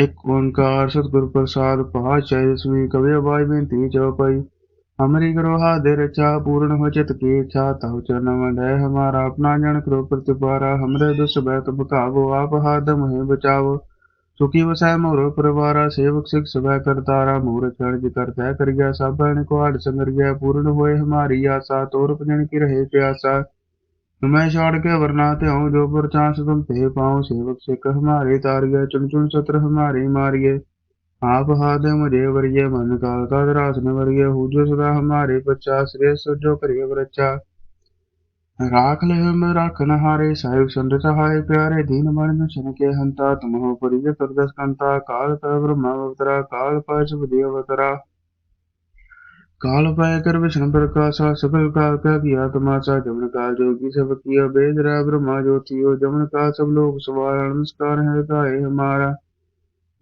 ਇੱਕ ਓੰਕਾਰ ਸਤਿਗੁਰ ਪ੍ਰਸਾਦ ਪਾਤਸ਼ਾਹ ਦਸਵੀਂ ਕਵੀ ਆਵਾਜ਼ ਬੇਨਤੀ ਚਉਪਈ ਹਮਰੀ ਕਰੋ ਹਾਦੇ ਰਚਾ, ਪੂਰਨ ਹੋ ਚਿਤ ਕੀ ਇੱਛਾ ਤਉ ਚਰਨ ਮੰਡੈ ਹਮਾਰਾ, ਆਪਣਾ ਜਨ ਕਰੋ ਪ੍ਰਤਿਪਾਰਾ, ਹਮਰੇ ਦੁਸ ਬੈਤ ਬਕਾਵੋ ਆਪ ਹਾਦ ਮਹਿ ਬਚਾਵੋ। ਸੁਖੀ ਵਸੈ ਮੋਰੋ ਪਰਿਵਾਰਾ, ਸੇਵਕ ਸਿਖ ਸਵੈ ਕਰਤਾਰਾ ਮੂਰ ਚਰਜ ਕਰਤੈ ਕਰ ਗਿਆ ਸਭਨ ਕੋ ਹੜ ਸੰਗਰ ਗਿਆ ਪੂਰਨ ਹੋਏ ਹਮਾਰੀ ਆਸਾ ਤੋਰ ਭਜਨ ਕੀ ਰਹੇ ਪਿਆਸਾ। मैं छाड़ के वरनाते हूँ जो पर चांस तुम पे पाऊँ सेवक सिख हमारे तारिये चुन चुन सत्र हमारे मारिये आप हाथ मुझे वरिये मन काल का रास वरिये हूजो सदा हमारे पचास रे सजो करिए वरचा राख ले हम राख न हारे साहिब संत सहाय प्यारे दीन मन में शन के हंता तुम हो परिजय करदस कंता काल पर ब्रह्मा अवतरा काल पाच देवतरा अवतरा काल पाय कर विष्णु प्रकाशा सकल काल का किया तमाशा जमन काल जोगी सब किया वेद रा ब्रह्मा ज्योतियो जमन काल सब लोग सवार नमस्कार है गाये हमारा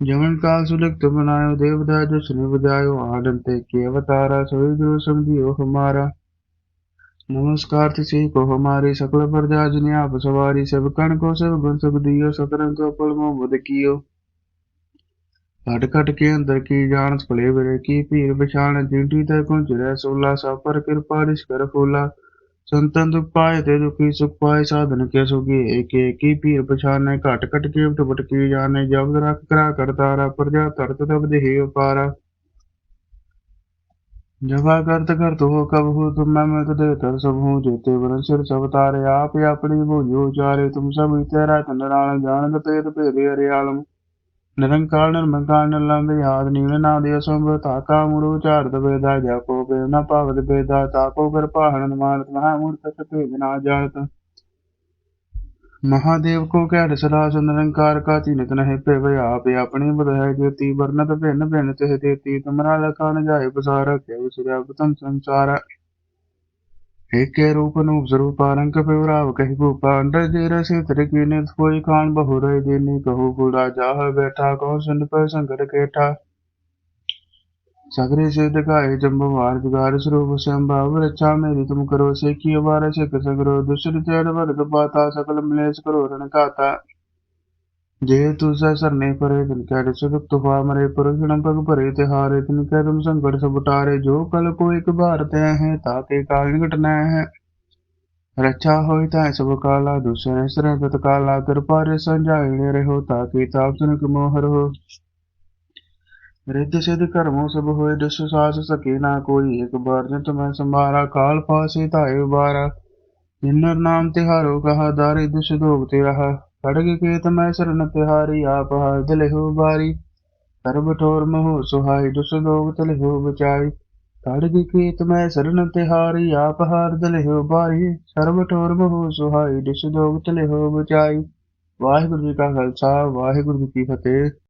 जमन काल सुलिख बनायो देवता जो सुनि बजायो आनंद ते के अवतारा सोई जो समझियो हमारा नमस्कार तिसी को हमारी सकल प्रजा जिन्हें आप सवारी सब कण को सब गुण सब दियो सतरंग को पल मोहम्मद कियो खट खट के अंदर की जानत फले बरे की पीर बिछाण जिंटी तय कुंज रह सोला सा पर कृपा कर फूला संतन दुख पाए ते दुखी सुख पाए साधन के सुखी एक एक ही पीर पछाने घट घट के उठ की जाने जब रख करा करतारा प्रजा तरत तब देहि पारा जगा करत करत हो कब हो तुम मैं मैं तुझे तर सब हूँ जेते वरन सिर सब तारे आप ही अपनी बोझो उचारे तुम सब तेरा चंद्राण जानत पेद पेद हरियालम ਨਿਰੰਕਾਰ ਨਿਰਮੰਕਾਰ ਨਿਰਲੰਭ ਯਾਦ ਨੀਵ ਨਾਦਿ ਅਸੰਭ ਤਾਕਾ ਮੂੜੁ ਉਚਾਰਤ ਬੇਦਾ ਜਾਪੋ ਬੇਨਾ ਭਾਵਤ ਬੇਦਾ ਤਾਕੋ ਕਿਰਪਾ ਹਨਨ ਮਾਨਤ ਮਹਾ ਮੂਰਤ ਸਤੇ ਬਿਨਾ ਜਾਣਤ। ਮਹਾਦੇਵ ਕੋ ਕਹਿ ਰਸਲਾ ਨਿਰੰਕਾਰ ਕਾ ਚਿਨਤ ਨਹਿ ਭਿਵ ਆਪੇ ਆਪਣੀ ਬਦਹਿ ਜੋਤੀ ਵਰਨਤ ਭਿੰਨ ਭਿੰਨ ਤਿਹ ਦੇਤੀ ਤੁਮਰਾ ਲਖਾਨ ਜਾਏ ਬਸਾਰ ਕੇ ਵਿਸਰਿਆ ਪ੍ਰਤਮ ਸੰਸਾਰ। एक के रूप नूप स्वरूपा रंग पिवराव कही भूपा अंडर जे रसे की नित कोई खान बहु रही देनी कहू गुड़ा जाह बैठा कहो सुन पर संकट केठा सगरे से दिखाए जम्बवार जुगार स्वरूप संभाव रक्षा मेरी तुम करो से की अवार से कसगरो दुष्ट चैन वर्ग पाता सकल मलेश करो रण खाता जे तु सरने परे तिन कह सुख तुफा मरे पुरुषण पग परे तिहारे तिन कह तुम संकट सब उतारे जो कल को एक बार तय है ताके कारण घटना है रक्षा हो ताय सब काला दूसरे सर तत्काला कृपा रे संजाइने रहो ताकि ताप सुन मोहर हो रिद्ध सिद्ध कर्मों सब होए दस सास सके ना कोई एक बार ने तुम्हें संभारा काल फासे ताए बारा जिन्नर नाम तिहारो कहा दारे दुष दोग तिरहा खड़ग के तुम्हें शरण तिहारी आप हार दिल हो बारी सर्व ठोर महो सुहाई दुष दोग तिल हो बचाई खड़ग के तुम्हें शरण तिहारी आप हार दिल हो बारी सर्व ठोर महो सुहाई दुष दोग तिल हो बचाई ਵਾਹਿਗੁਰੂ ਜੀ ਕਾ ਖਾਲਸਾ ਵਾਹਿਗੁਰੂ ਜੀ ਕੀ ਫਤਿਹ